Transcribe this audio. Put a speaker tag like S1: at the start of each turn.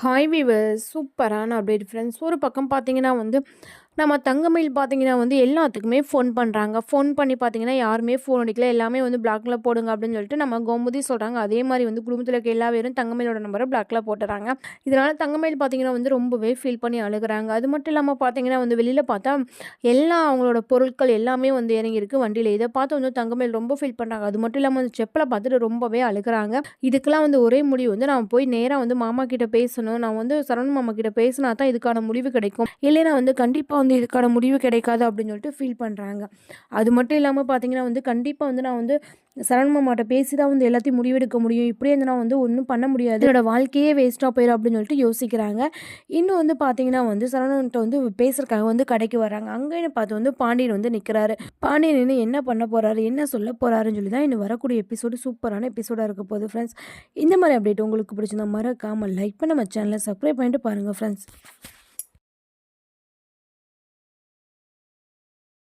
S1: Hi viewers சூப்பரான update friends ஒரு பக்கம் பார்த்தீங்கன்னா வந்து நம்ம தங்கமயில் பார்த்தீங்கன்னா வந்து எல்லாத்துக்குமே ஃபோன் பண்ணுறாங்க ஃபோன் பண்ணி பார்த்தீங்கன்னா யாருமே ஃபோன் அடிக்கல. எல்லாமே வந்து பிளாக்ல போடுங்க அப்படின்னு சொல்லிட்டு நம்ம கோமுதி சொல்கிறாங்க அதே மாதிரி வந்து குடும்பத்தில் இருக்க எல்லா பேரும் தங்கமயிலோட நம்பரை பிளாக்ல போட்டுறாங்க. இதனால் தங்கமயில் பார்த்தீங்கன்னா வந்து ரொம்பவே ஃபீல் பண்ணி அழுகுறாங்க. அது மட்டும் இல்லாமல் பார்த்தீங்கன்னா வந்து வெளியில் பார்த்தா எல்லா அவங்களோட பொருட்கள் எல்லாமே வந்து இறங்கியிருக்கு வண்டியில். இதை பார்த்து வந்து தங்கமயில் ரொம்ப ஃபீல் பண்ணுறாங்க அது மட்டும் இல்லாமல் வந்து செப்பலை பார்த்துட்டு ரொம்பவே அழுகுறாங்க. இதுக்கெல்லாம் வந்து ஒரே முடிவு வந்து நான் போய் நேராக வந்து மாமா கிட்ட பேசணும். நான் வந்து சரவண மாமா கிட்ட பேசினா தான் இதுக்கான முடிவு கிடைக்கும். இல்லைன்னா வந்து கண்டிப்பாக வந்து இதுக்கான முடிவு கிடைக்காது அப்படின்னு சொல்லிட்டு ஃபீல் பண்ணுறாங்க அது மட்டும் இல்லாமல் பார்த்தீங்கன்னா வந்து கண்டிப்பாக வந்து நான் வந்து சரவண மாமாட்ட பேசி தான் வந்து எல்லாத்தையும் முடிவெடுக்க முடியும். இப்படியே வந்து நான் வந்து ஒன்றும் பண்ண முடியாது. என்னோடய வாழ்க்கையே வேஸ்ட்டாக போயிடும் அப்படின்னு சொல்லிட்டு யோசிக்கிறாங்க. இன்னும் வந்து பார்த்தீங்கன்னா வந்து சரவணன்ட்ட வந்து பேசுறதுக்காக வந்து கடைக்கு வராங்க அங்கேன்னு பார்த்து வந்து பாண்டியன் வந்து நிற்கிறாரு பாண்டியன் இன்னும் என்ன பண்ண போகிறாரு என்ன சொல்ல போகிறாருன்னு சொல்லி தான் இன்னும் வரக்கூடிய எபிசோடு சூப்பரான எபிசோடாக இருக்க போகுது ஃப்ரெண்ட்ஸ் இந்த மாதிரி அப்டேட் உங்களுக்கு பிடிச்சிருந்தா மறக்காமல் லைக் பண்ண நம்ம சேனலை சப்ஸ்கிரைப் பண்ணிட்டு பாருங்கள் ஃப்ரெண்ட்ஸ்